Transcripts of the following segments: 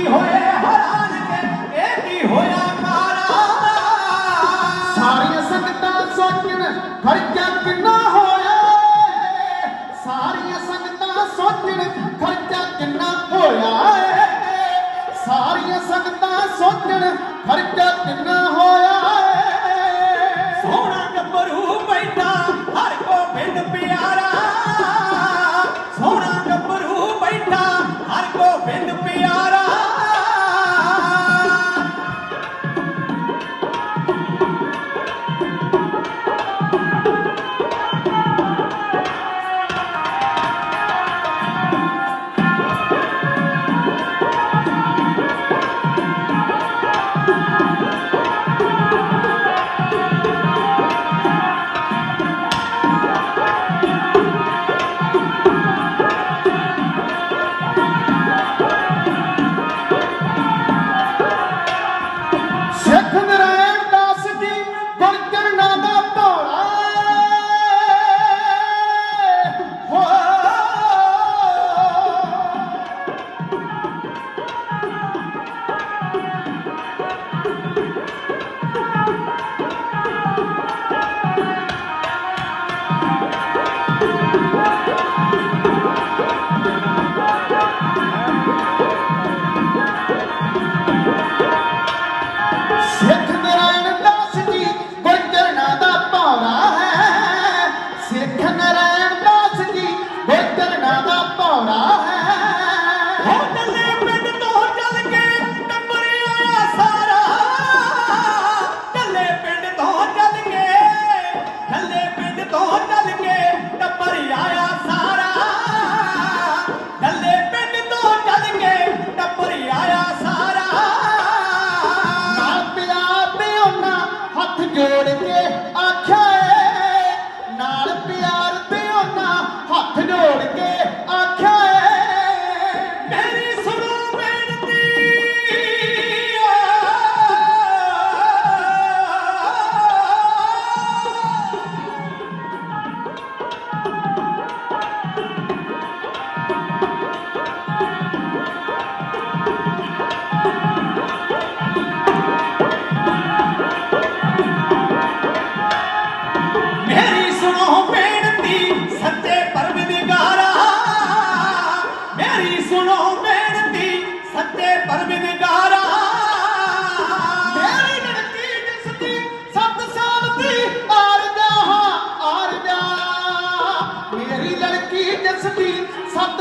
ਕੀ ਹੋਏ ਹੈਰਾਨ ਕੇ, ਇਹ ਕੀ ਹੋਇਆ ਕਾਰਾ ਸਾਰੀਆਂ ਸੰਗਤਾਂ ਸੋਚਣ, ਖਰਚਾ ਕਿੰਨਾ ਹੋਇਆ? ਸਾਰੀਆਂ ਸੰਗਤਾਂ ਸੋਚਣ, ਖਰਚਾ ਕਿੰਨਾ ਹੋਇਆ? ਸਾਰੀਆਂ ਸੰਗਤਾਂ ਸੋਚਣ, ਖਰਚਾ ਕਿੰਨਾ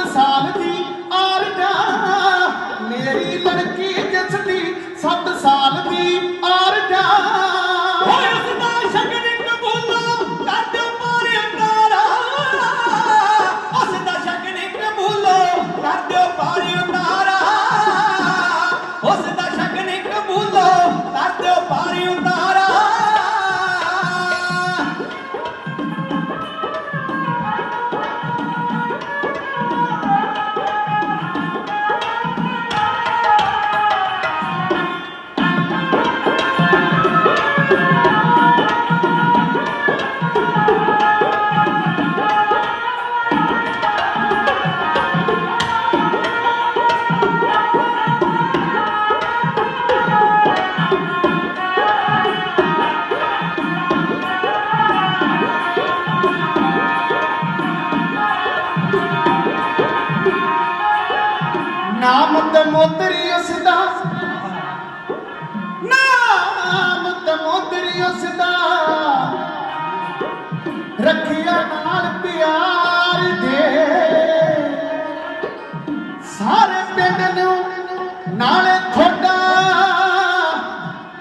ਸਾਲ ਦੀ ਆਰਜਾ ਮੇਰੀ ਲੜਕੀ ਜਿਸ ਦੀ ਸੱਤ ਸਾਲ ਦੀ ਆਰਜਾ ਓਏ ਉਸ ਦਾ ਸ਼ਗਨ ਕਬੂਲੋ ਕਰ ਦਿਓ ਪਾਰੇ ਉਸ ਦਾ ਸ਼ਗਨ ਕਬੂਲੋ ਕਰ ਦਿਓ ਨਾਮ ਉਸ ਦਾ ਰੱਖਿਆ ਨਾਲ ਪਿਆਰ ਦੇ। ਸਾਰੇ ਪਿੰਡ ਨੂੰ ਨਾਲੇ ਥੋੜਾ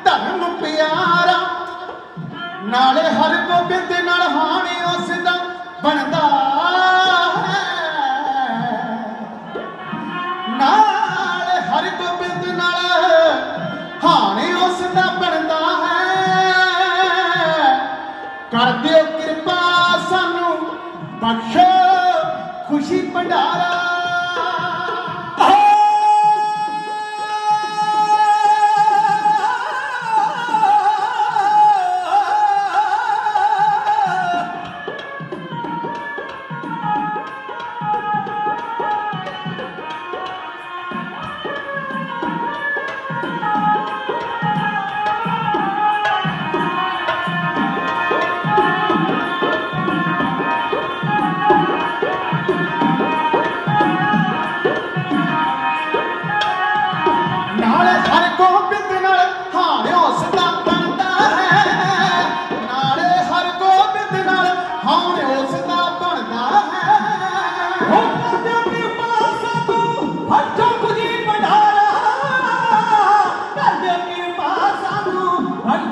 ਧਰਮ ਪਿਆਰਾ। ਨਾਲੇ ਹਰ ਗੋਬਿੰਦ ਨਾਲ ਹਾਣੀ ਉਸ ਦਾ ਬਣਦਾ ਨਾਲੇ ਨਾਲ ਹਰ ਗੋਬਿੰਦ ਨਾਲ ਹਾਣੀ ਉਸ ਦਾ ਬਣਦਾ ਖੁਸ਼ੀ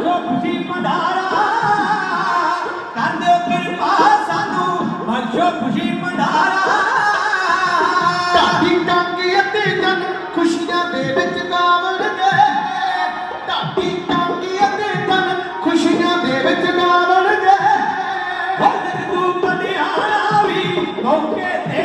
ਬਖਸ਼ੋ ਖੁਸ਼ੀ ਭੰਡਾਰਾ। ਕਰ ਦਿਓ ਕਿਰਪਾ ਸਾਨੂੰ ਬਖਸ਼ੋ ਖੁਸ਼ੀ ਭੰਡਾਰਾ। ਢਾਡੀ ਟਾਂਗੀ ਅਤੇ ਜਨ ਖੁਸ਼ੀਆਂ ਦੇ ਵਿੱਚ ਗਾਵਣਗੇ ਢਾਡੀ ਟਾਂਗੀ ਅਤੇ ਜਨ ਖੁਸ਼ੀਆਂ ਦੇ ਵਿੱਚ ਗਾਵਣਗੇ ਹੁਣ ਤੂੰ ਪਟਿਆਲਾ ਵੀ ਮੌਕੇ ਤੇ